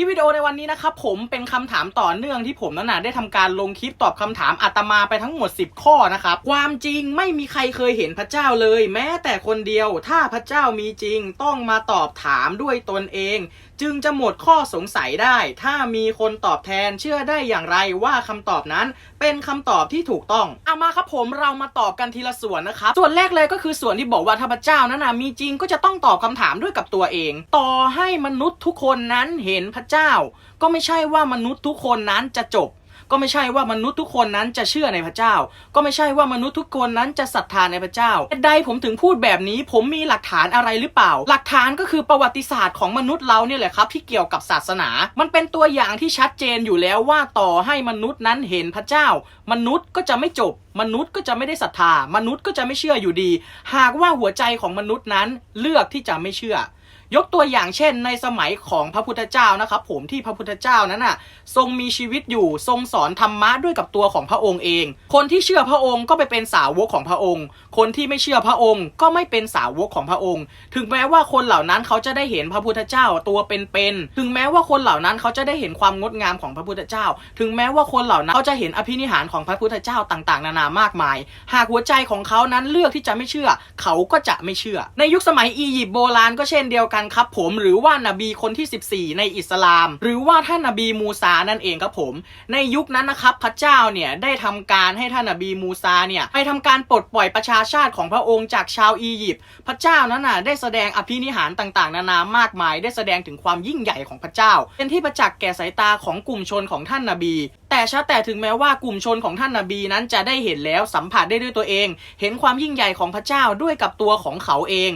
คลิปวิดีโอในวันนี้นะครับผมเป็นคำถามต่อเนื่องที่ผมนั้นนะได้ทำการลงคลิปตอบคำถามอาตมาไปทั้งหมด 10 ข้อนะครับความจริงไม่มีใครเคยเห็นพระเจ้าเลย แม้แต่คนเดียว ถ้าพระเจ้ามีจริงต้องมาตอบถามด้วยตนเอง จึงจะหมดข้อสงสัยได้ ถ้ามีคนตอบแทนเชื่อได้อย่างไรว่าคำตอบนั้นเป็นคำตอบที่ถูกต้องเอามาครับผมเรามาตอบกันทีละส่วนนะครับส่วนแรกเลยก็คือส่วนที่บอกว่าถ้าพระเจ้านั้นนะมีจริงก็จะต้องตอบคำถามด้วยกับตัวเอง ต่อให้มนุษย์ทุกคนนั้นเห็นพระเจ้า ก็ไม่ใช่ว่ามนุษย์ทุกคนนั้นจะจบ ก็ไม่ใช่ว่ามนุษย์ทุกคนนั้นจะเชื่อในพระเจ้า ก็ไม่ใช่ว่ามนุษย์ทุกคนนั้นจะศรัทธาในพระเจ้าใดผมถึงพูดแบบนี้ ผมมีหลักฐานอะไรหรือเปล่า หลักฐานก็คือประวัติศาสตร์ของมนุษย์เราเนี่ยแหละครับ ที่เกี่ยวกับศาสนา มันเป็นตัวอย่างที่ชัดเจนอยู่แล้วว่าต่อให้มนุษย์นั้นเห็นพระเจ้า มนุษย์ก็จะไม่จบมนุษย์ก็จะไม่ได้ศรัทธา มนุษย์ก็จะไม่เชื่ออยู่ดี หากว่าหัวใจของมนุษย์นั้นเลือกที่จะไม่เชื่อ ยกตัวอย่างเช่น ในสมัยของพระพุทธเจ้านะครับผมที่พระพุทธเจ้านั้นน่ะทรงมีชีวิตอยู่ทรงสอนธรรมะด้วยกับตัวของพระองค์เอง คนที่เชื่อพระองค์ก็ไปเป็นสาวกของพระองค์ คนที่ไม่เชื่อพระองค์ก็ไม่เป็นสาวกของพระองค์ ถึงแม้ว่าคนเหล่านั้นเขาจะได้เห็นพระพุทธเจ้าตัวเป็นๆถึงแม้ว่าคนเหล่านั้นเขาจะได้เห็นความงดงามของพระพุทธเจ้า ถึงแม้ว่าคนเหล่านั้นเขาจะเห็นอภินิหารของพระพุทธเจ้าต่างๆ นานามากมาย หากหัวใจของเขานั้นเลือกที่จะไม่เชื่อ เขาก็จะไม่เชื่อ ในยุคสมัยอียิปต์โบราณก็เช่นเดียวกันครับผมหรือว่านบีคนที่ 14 ในอิสลาม หรือว่าท่านนบีมูซานั่นเองครับผม ในยุคนั้นนะครับพระเจ้าเนี่ยได้ทำการให้ท่านนบีมูซาเนี่ยไปทำการปลดปล่อยประชาชาติของพระองค์จากชาวอียิปต์พระเจ้านั้นน่ะได้แสดงอภินิหารต่างๆ นานามากมาย ได้แสดงถึงความยิ่งใหญ่ของพระเจ้า เป็นที่ประจักษ์แก่สายตาของกลุ่มชนของท่านนบี แต่ชาแต่ถึงแม้ว่ากลุ่มชนของท่านนบีนั้นจะได้เห็นแล้วสัมผัสได้ด้วยตัวเอง เห็นความยิ่งใหญ่ของพระเจ้าด้วยกับตัวของเขาเอง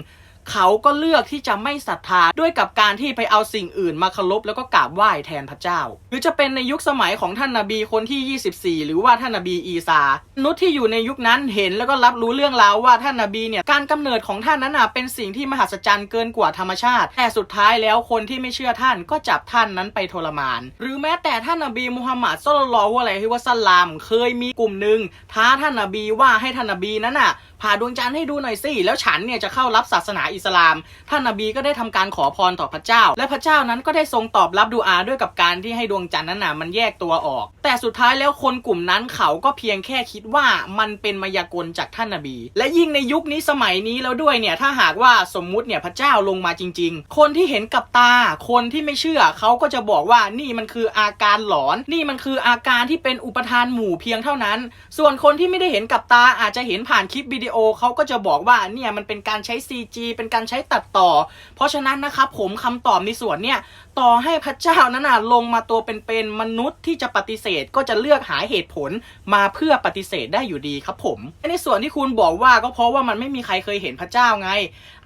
เขาก็เลือกที่จะไม่ศรัทธาด้วยกับการที่ไปเอาสิ่งอื่นมาเคารพแล้วก็กราบไหว้แทนพระเจ้า หรือจะเป็นในยุคสมัยของท่านนาบีคนที่ 24 หรือว่าท่านนาบีอีสามนุษย์ที่อยู่ในยุคนั้นเห็นแล้วก็รับรู้เรื่องราวว่าท่านนาบีเนี่ยการกำเนิดของท่านนั้นน่ะเป็นสิ่งที่มหัศจรรย์เกินกว่าธรรมชาติ แต่สุดท้ายแล้วคนที่ไม่เชื่อท่านก็จับท่านนั้นไปทรมาน หรือแม้แต่ท่านนาบีมุฮัมมัดศ็อลลัลลอฮุอะลัยฮิวะซัลลัมเคยมีกลุ่มหนึ่งท้าท่านนาบีว่าให้ท่านนาบีนั้นน่ะผ่าดวงจันทร์ให้ดูหน่อยสิแล้วฉันเนี่ยจะเข้ารับศาสนาอิสลาม ท่านนบีก็ได้ทำการขอพรต่อพระเจ้า และพระเจ้านั้นก็ได้ทรงตอบรับดูอาด้วยกับการที่ให้ดวงจันทร์นั้นน่ะมันแยกตัวออก แต่สุดท้ายแล้วคนกลุ่มนั้นเขาก็เพียงแค่คิดว่ามันเป็นมายากลจากท่านนบี และยิ่งในยุคนี้สมัยนี้แล้วด้วยเนี่ยถ้าหากว่าสมมุติเนี่ยพระเจ้าลงมาจริง ๆ คนที่เห็นกับตา คนที่ไม่เชื่อเขาก็จะบอกว่านี่มันคืออาการหลอน นี่มันคืออาการที่เป็นอุปทานหมู่เพียงเท่านั้น ส่วนคนที่ไม่ได้เห็นกับตาอาจจะเห็นผ่านคลิปวิดีโอเขาก็จะบอกว่าเนี่ยมันเป็นการใช้ CG เป็นการใช้ตัดต่อ เพราะฉะนั้นนะครับผมคำตอบในส่วนเนี่ยต่อให้พระเจ้านั้นนะลงมาตัวเป็นๆมนุษย์ที่จะปฏิเสธก็จะเลือกหาเหตุผลมาเพื่อปฏิเสธได้อยู่ดีครับผมในส่วนที่คุณบอกว่าก็เพราะว่ามันไม่มีใครเคยเห็นพระเจ้าไง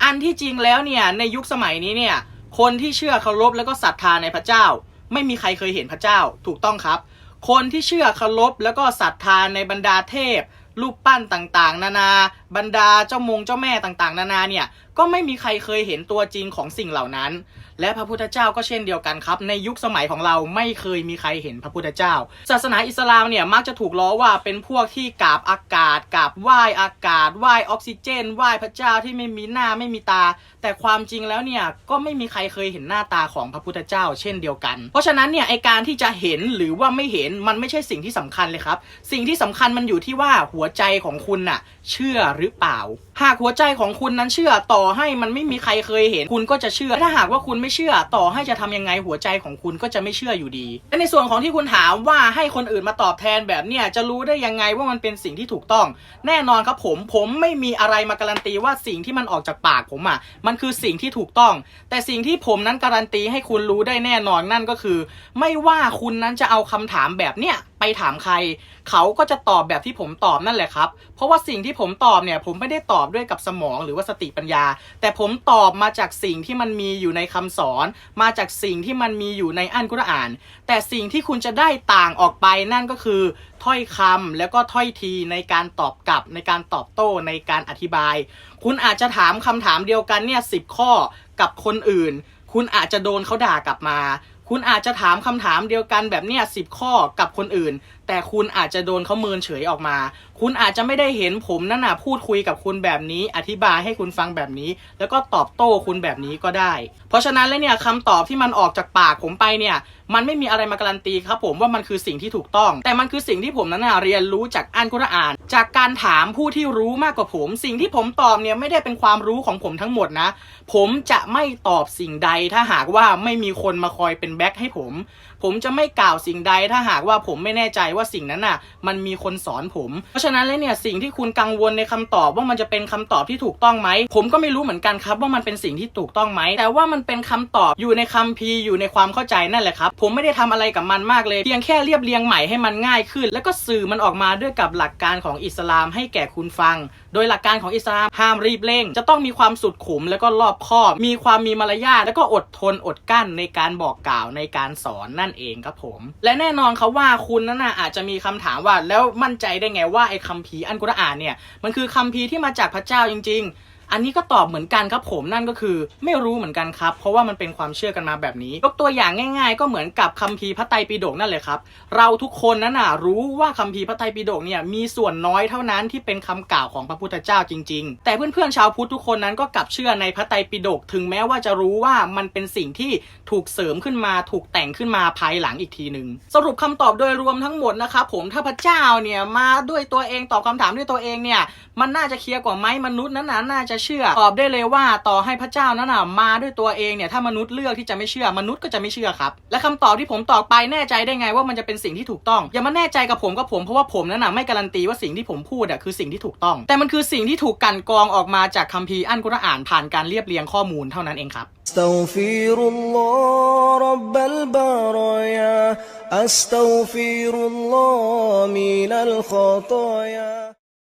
อันที่จริงแล้วเนี่ยในยุคสมัยนี้เนี่ยคนที่เชื่อเคารพแล้วก็ศรัทธาในพระเจ้า ไม่มีใครเคยเห็นพระเจ้าถูกต้องครับ คนที่เชื่อเคารพแล้วก็ศรัทธาในบรรดาเทพรูปปั้นต่างๆ นานาบรรดาเจ้ามงเจ้าแม่ต่างๆ นานาเนี่ยก็ไม่มีใครเคยเห็นตัวจริงของสิ่งเหล่านั้น และพระพุทธเจ้าก็เช่นเดียวกันครับ ในยุคสมัยของเราไม่เคยมีใครเห็นพระพุทธเจ้า ศาสนาอิสลามเนี่ยมักจะถูกล้อว่าเป็นพวกที่กราบอากาศกราบไหว้อากาศไหว้ออกซิเจนไหว้พระเจ้าที่ไม่มีหน้าไม่มีตา แต่ความจริงแล้วเนี่ยก็ไม่มีใครเคยเห็นหน้าตาของพระพุทธเจ้า เช่นเดียวกัน เพราะฉะนั้นเนี่ยไอการที่จะเห็นหรือว่าไม่เห็นมันไม่ใช่สิ่งที่สำคัญเลยครับ สิ่งที่สำคัญมันอยู่ที่ว่าหัวใจของคุณน่ะเชื่อหรือเปล่า หากหัวใจของคุณนั้นเชื่อต่อให้มันไม่มีใครเคยเห็น คุณก็จะเชื่อ ถ้าหากว่าคุณไม่เชื่อต่อให้จะทำยังไงหัวใจของคุณก็จะไม่เชื่ออยู่ดี และในส่วนของที่คุณถามว่าให้คนอื่นมาตอบแทนแบบเนี้ยจะรู้ได้ยังไงว่ามันเป็นสิ่งที่ถูกต้อง แน่นอนครับผมผมไม่มีอะไรมาการันตีว่าสิ่งที่มันออกจากปากผมอะมันคือสิ่งที่ถูกต้อง แต่สิ่งที่ผมนั้นการันตีให้คุณรู้ได้แน่นอนนั่นก็คือ ไม่ว่าคุณนั้นจะเอาคำถามแบบเนี้ย ไปถามใคร เขาก็จะตอบแบบที่ผมตอบนั่นแหละครับ เพราะว่าสิ่งที่ผมตอบเนี่ย ผมไม่ได้ตอบด้วยกับสมองหรือว่าสติปัญญา แต่ผมตอบมาจากสิ่งที่มันมีอยู่ในคำสอน มาจากสิ่งที่มันมีอยู่ในอันกุรอาน แต่สิ่งที่คุณจะได้ต่างออกไปนั่นก็คือ ถ้อยคำแล้วก็ถ้อยทีในการตอบกลับในการตอบโต้ในการอธิบาย คุณอาจจะถามคำถามเดียวกันเนี่ยสิบข้อกับคนอื่น คุณอาจจะโดนเขาด่ากลับมา คุณอาจจะถามคำถามเดียวกันแบบเนี้ยสิบข้อกับคนอื่น แต่คุณอาจจะโดนเขาเมินเฉยออกมา คุณอาจจะไม่ได้เห็นผมนั่นน่ะพูดคุยกับคุณแบบนี้ อธิบายให้คุณฟังแบบนี้ แล้วก็ตอบโต้คุณแบบนี้ก็ได้ เพราะฉะนั้นแล้วเนี่ยคำตอบที่มันออกจากปากผมไปเนี่ย มันไม่มีอะไรมาการันตีครับผมว่ามันคือสิ่งที่ถูกต้อง แต่มันคือสิ่งที่ผมนั้นน่ะเรียนรู้จากอันกุรอาน จากการถามผู้ที่รู้มากกว่าผม สิ่งที่ผมตอบเนี่ยไม่ได้เป็นความรู้ของผมทั้งหมดนะ ผมจะไม่ตอบสิ่งใดถ้าหากว่าไม่มีคนมาคอยเป็นแบ็กให้ผมผมจะไม่กล่าวสิ่งใดถ้าหากว่าผมไม่แน่ใจว่าสิ่งนั้นน่ะ มันมีคนสอนผม เพราะฉะนั้นแล้วเนี่ยสิ่งที่คุณกังวลในคำตอบว่ามันจะเป็นคำตอบที่ถูกต้องไหม ผมก็ไม่รู้เหมือนกันครับว่ามันเป็นสิ่งที่ถูกต้องไหม แต่ว่ามันเป็นคำตอบอยู่ในคัมภีร์อยู่ในความเข้าใจนั่นแหละครับ ผมไม่ได้ทำอะไรกับมันมากเลย เพียงแค่เรียบเรียงใหม่ให้มันง่ายขึ้น แล้วก็สื่อมันออกมาด้วยกับหลักการของอิสลามให้แก่คุณฟัง โดยหลักการของอิสลามห้ามรีบเร่ง จะต้องมีความสุดขุมแล้วก็รอบคอบ มีความมีมารยาทแล้วก็อดทนอดกั้นในการบอกกล่าวในการสอนนั่นเองครับผม และแน่นอนครับว่าคุณนั่นน่ะอาจจะมีคำถามว่าแล้วมั่นใจได้ไงว่าไอ้คัมภีร์อันกุรอานเนี่ยมันคือคัมภีร์ที่มาจากพระเจ้าจริง ๆ อันนี้ก็ตอบเหมือนกันครับผมนั่นก็คือไม่รู้เหมือนกันครับ เพราะว่ามันเป็นความเชื่อกันมาแบบนี้ ยกตัวอย่างง่าย ๆ ก็เหมือนกับคัมภีร์พระไตรปิฎกนั่นเลยครับ เราทุกคนนั้นน่ะรู้ว่าคัมภีร์พระไตรปิฎกเนี่ยมีส่วนน้อยเท่านั้นที่เป็นคำกล่าวของพระพุทธเจ้าจริง ๆ แต่เพื่อนๆชาวพุทธทุกคนนั้นก็กลับเชื่อในพระไตรปิฎกถึงแม้ว่าจะรู้ว่ามันเป็นสิ่งที่ถูกเสริมขึ้นมาถูกแต่งขึ้นมาภายหลังอีกทีหนึ่งสรุปคำตอบโดยรวมทั้งหมดนะครับผมถ้าพระเจ้าเนี่ยมาด้วยตัวเองตอบคำถามด้วยตัวเองเนี่ยมันน่าจะเคลียร์กว่าไหมมนุษย์นั้นน่าจะเชื่อ ตอบได้เลยว่าต่อให้พระเจ้านั้นน่ะมาด้วยตัวเองเนี่ยถ้ามนุษย์เลือกที่จะไม่เชื่อ มนุษย์ก็จะไม่เชื่อครับ และคำตอบที่ผมตอบไปแน่ใจได้ไงว่ามันจะเป็นสิ่งที่ถูกต้อง อย่ามาแน่ใจกับผมกับผมเพราะว่าผมนั้นน่ะไม่การันตีว่าสิ่งที่ผมพูดอ่ะคือสิ่งที่ถูกต้อง แต่มันคือสิ่งที่ถูกกลันกรองออกมาจากคัมภีร์อันกุรอานผ่านการเรียบเรียงข้อมูลเท่านั้นเองครับ أستغفر الله رب البرايا أستغفر الله من الخطايا